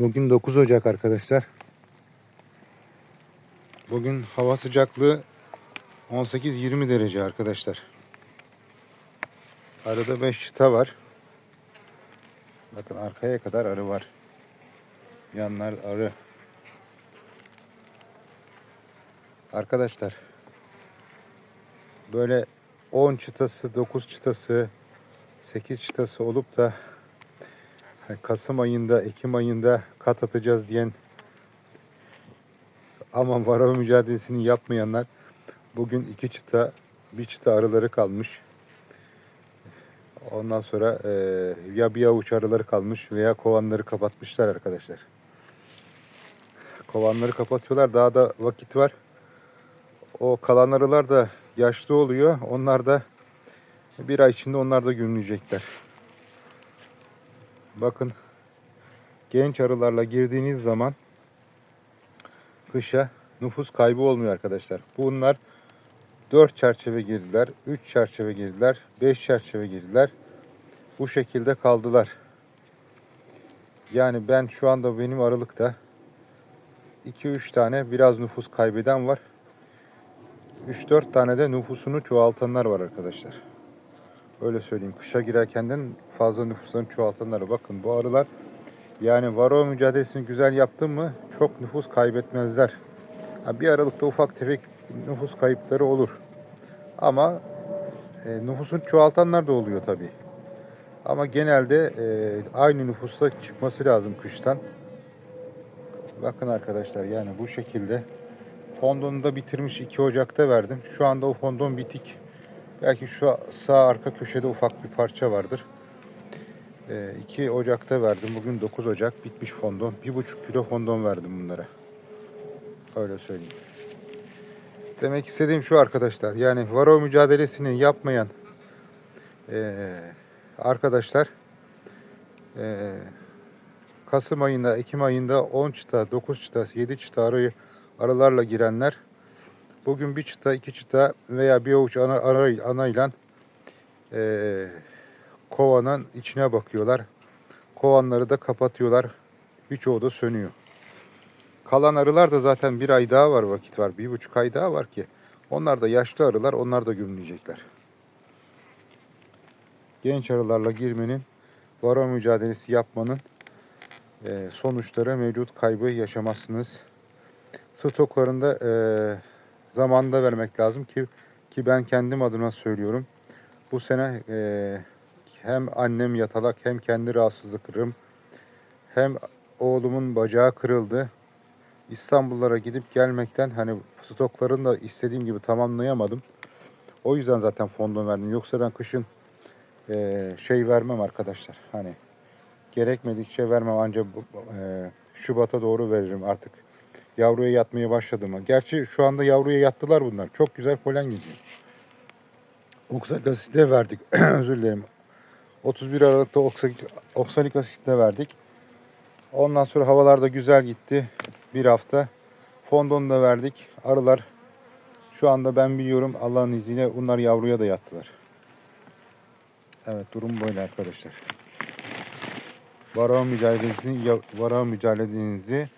Bugün 9 Ocak arkadaşlar. Bugün hava sıcaklığı 18-20 derece arkadaşlar. Arada 5 çıta var. Bakın arkaya kadar arı var. Yanlar arı. Arkadaşlar böyle 10 çıtası, 9 çıtası, 8 çıtası olup da Kasım ayında, Ekim ayında kat atacağız diyen ama varava mücadelesini yapmayanlar bugün iki çıta, bir çıta arıları kalmış. Ondan sonra e, ya bir avuç arıları kalmış veya kovanları kapatmışlar arkadaşlar. Kovanları kapatıyorlar. Daha da vakit var. O kalan arılar da yaşlı oluyor. Onlar da bir ay içinde onlar da gümleyecekler. Bakın genç arılarla girdiğiniz zaman kışa nüfus kaybı olmuyor arkadaşlar. Bunlar 4 çerçeve girdiler, 3 çerçeve girdiler, 5 çerçeve girdiler. Bu şekilde kaldılar. Yani ben şu anda benim aralıkta 2-3 tane biraz nüfus kaybeden var. 3-4 tane de nüfusunu çoğaltanlar var arkadaşlar. Öyle söyleyeyim. Kışa girerkenden fazla nüfuslarını çoğaltanlar. Bakın bu arılar yani varo mücadelesini güzel yaptın mı çok nüfus kaybetmezler. Ha, bir aralıkta ufak tefek nüfus kayıpları olur. Ama e, nüfusunu çoğaltanlar da oluyor tabii. Ama genelde e, aynı nüfusta çıkması lazım kıştan. Bakın arkadaşlar yani bu şekilde fondonu da bitirmiş 2 Ocak'ta verdim. Şu anda o fondon bitik. Belki şu sağ arka köşede ufak bir parça vardır. E, 2 Ocak'ta verdim. Bugün 9 Ocak bitmiş fondon. 1,5 kilo fondon verdim bunlara. Öyle söyleyeyim. Demek istediğim şu arkadaşlar. Yani varo mücadelesini yapmayan eee, arkadaşlar eee, Kasım ayında, Ekim ayında 10 çıta, 9 çıta, 7 çıta arayı aralarla girenler bugün bir çıta, iki çıta veya bir avuç ana, ana, anayla eee kovanın içine bakıyorlar. Kovanları da kapatıyorlar. Birçoğu da sönüyor. Kalan arılar da zaten bir ay daha var vakit var. Bir buçuk ay daha var ki. Onlar da yaşlı arılar. Onlar da gümleyecekler. Genç arılarla girmenin, varo mücadelesi yapmanın e, sonuçları mevcut kaybı yaşamazsınız. Stoklarında e, zamanında vermek lazım ki ki ben kendim adına söylüyorum. Bu sene e, hem annem yatalak hem kendi rahatsızlıklarım hem oğlumun bacağı kırıldı. İstanbullara gidip gelmekten hani stoklarını da istediğim gibi tamamlayamadım. O yüzden zaten fondon verdim. Yoksa ben kışın eee, şey vermem arkadaşlar. Hani gerekmedikçe vermem ancak eee, Şubat'a doğru veririm artık. Yavruya yatmaya başladı mı? Gerçi şu anda yavruya yattılar bunlar. Çok güzel polen gidiyor. Oksalik asit de verdik. Özür dilerim. 31 Aralık'ta oksalik, oksalik asit de verdik. Ondan sonra havalar da güzel gitti. Bir hafta. Fondonu da verdik. Arılar şu anda ben biliyorum Allah'ın izniyle bunlar yavruya da yattılar. Evet durum böyle arkadaşlar. Vara mücadelesini vara mücadelenizi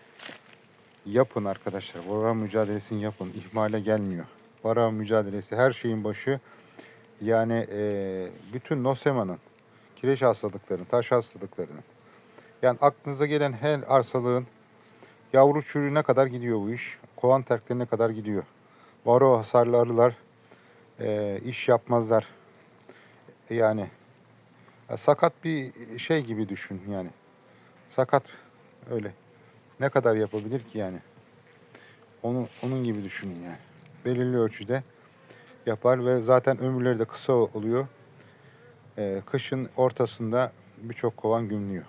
yapın arkadaşlar. Vara mücadelesini yapın. İhmale gelmiyor. Vara mücadelesi her şeyin başı. Yani eee, bütün nosemanın, kireç hastalıklarının, taş hastalıklarının. Yani aklınıza gelen her arsalığın yavru çürüğüne kadar gidiyor bu iş. Kovan terklerine kadar gidiyor. Varo hasarlı eee, iş yapmazlar. Yani ya sakat bir şey gibi düşün yani. Sakat öyle. Ne kadar yapabilir ki yani? Onu onun gibi düşünün yani. Belirli ölçüde yapar ve zaten ömürleri de kısa oluyor. Eee, kışın ortasında birçok kovan gümlüyor.